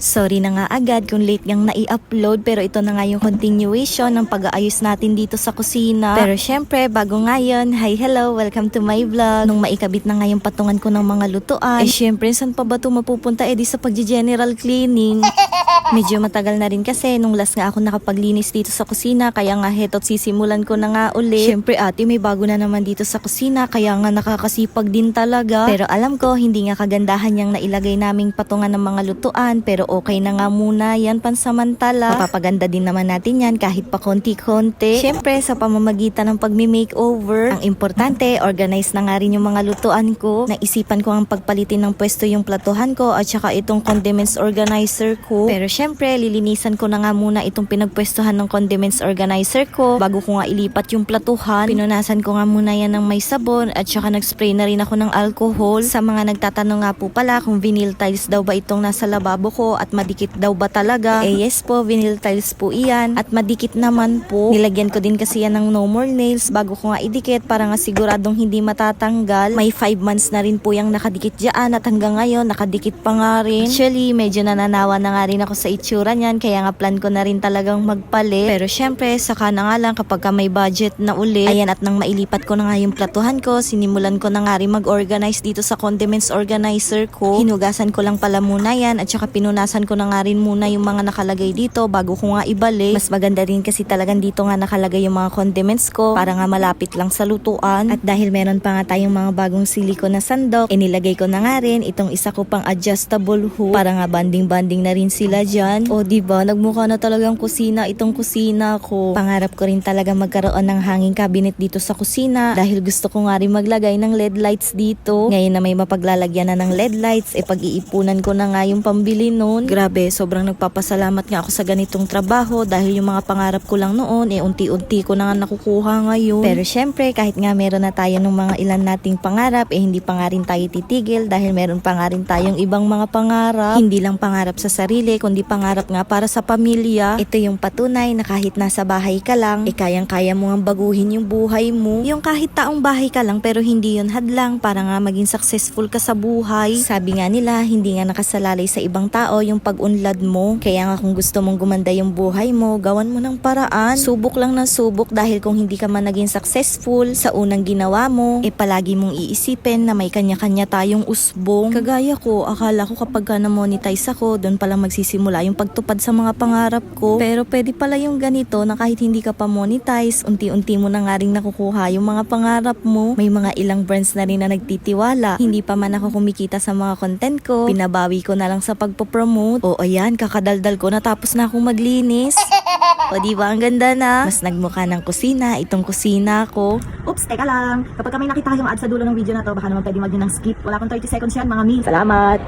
Sorry na nga agad kung late ngang nai-upload pero ito na nga yung continuation ng pag-aayos natin dito sa kusina. Pero syempre, bago ngayon, hi hello, welcome to my vlog. Nung maikabit na nga yung patungan ko ng mga lutuan, eh syempre, saan pa ba ito mapupunta? Eh di sa pag-general cleaning. Medyo matagal na rin kasi nung last nga ako nakapaglinis dito sa kusina kaya nga heto't sisimulan ko na nga ulit. Syempre ate may bago na naman dito sa kusina kaya nga nakakasipag din talaga. Pero alam ko hindi nga kagandahan yung nailagay naming patungan ng mga lutuan pero okay na nga muna yan pansamantala. Mapapaganda din naman natin yan kahit pa konti-konti. Syempre sa pamamagitan ng pagmi-makeover, ang importante organize na nga rin yung mga lutuan ko. Naisipan ko ang pagpalitin ng pwesto yung platuhan ko at saka itong condiments organizer ko. Pero syempre, lilinisan ko na nga muna itong pinagpwestuhan ng condiments organizer ko bago ko nga ilipat yung platuhan. Pinunasan ko nga muna yan ng may sabon at saka nag-spray na rin ako ng alcohol. Sa mga nagtatanong nga po pala kung vinyl tiles daw ba itong nasa lababo ko at madikit daw ba talaga. Eh yes po, vinyl tiles po iyan at madikit naman po. Nilagyan ko din kasi yan ng no more nails bago ko nga idikit para nga siguradong hindi matatanggal. May 5 months na rin po yung nakadikit dyan at hanggang ngayon nakadikit pa nga rin. Actually, medyo nananawa na nga rin ako sa itsura niyan kaya nga plan ko na rin talagang magpalit. Pero syempre, saka na nga lang kapag ka may budget na ulit. Ayan at nang mailipat ko na nga yung platuhan ko, sinimulan ko na nga rin mag-organize dito sa condiments organizer ko. Hinugasan ko lang pala muna yan at saka pinunasan ko na nga rin muna yung mga nakalagay dito bago ko nga ibalik. Mas maganda rin kasi talagang dito nga nakalagay yung mga condiments ko para nga malapit lang sa lutuan. At dahil meron pa nga tayong mga bagong siliko na sandok, inilagay ko na nga rin itong isa ko pang adjustable hook para nga banding-banding na rin sila dyan. O di ba nagmukha na talagang kusina itong kusina ko. Pangarap ko rin talaga magkaroon ng hanging cabinet dito sa kusina dahil gusto ko nga rin maglagay ng LED lights dito. Ngayon na may mapaglalagyan na ng LED lights, e pag-iipunan ko na nga yung pambili noon. Grabe, sobrang nagpapasalamat nga ako sa ganitong trabaho dahil yung mga pangarap ko lang noon, eh unti-unti ko na nga nakukuha ngayon. Pero syempre, kahit nga meron na tayo ng mga ilan nating pangarap, eh hindi pa nga rin tayo titigil dahil meron pa nga rin tayong ibang mga pangarap. Hindi lang pangarap sa sarili, kundi pangarap nga para sa pamilya. Ito yung patunay na kahit nasa bahay ka lang, eh kayang-kaya mo nga baguhin yung buhay mo. Yung kahit taong bahay ka lang pero hindi yun hadlang para nga maging successful ka sa buhay. Sabi nga nila, hindi nga nakasalalay sa ibang tao yung pag-unlad mo. Kaya nga kung gusto mong gumanda yung buhay mo, gawan mo ng paraan. Subok lang ng subok dahil kung hindi ka man naging successful sa unang ginawa mo, eh palagi mong iisipin na may kanya-kanya tayong usbong. Kagaya ko, akala ko kapag ka na-monetize ako, doon palang magsisimula yung pagtupad sa mga pangarap ko. Pero pwede pala yung ganito na kahit hindi ka pa monetize, unti-unti mo na nga rin nakukuha yung mga pangarap mo. May mga ilang brands na rin na nagtitiwala. Hindi pa man ako kumikita sa mga content ko, pinabawi ko na lang sa pagpo-promote. O ayan, kakadaldal ko natapos na akong maglinis. O di ba ang ganda na? Mas nagmukha ng kusina, itong kusina ko. Oops, teka lang. Kapag ka may nakita kayong ad sa dulo ng video na to, baka naman pwede mag ng skip. Wala pang 30 seconds yan, mga min. Salamat!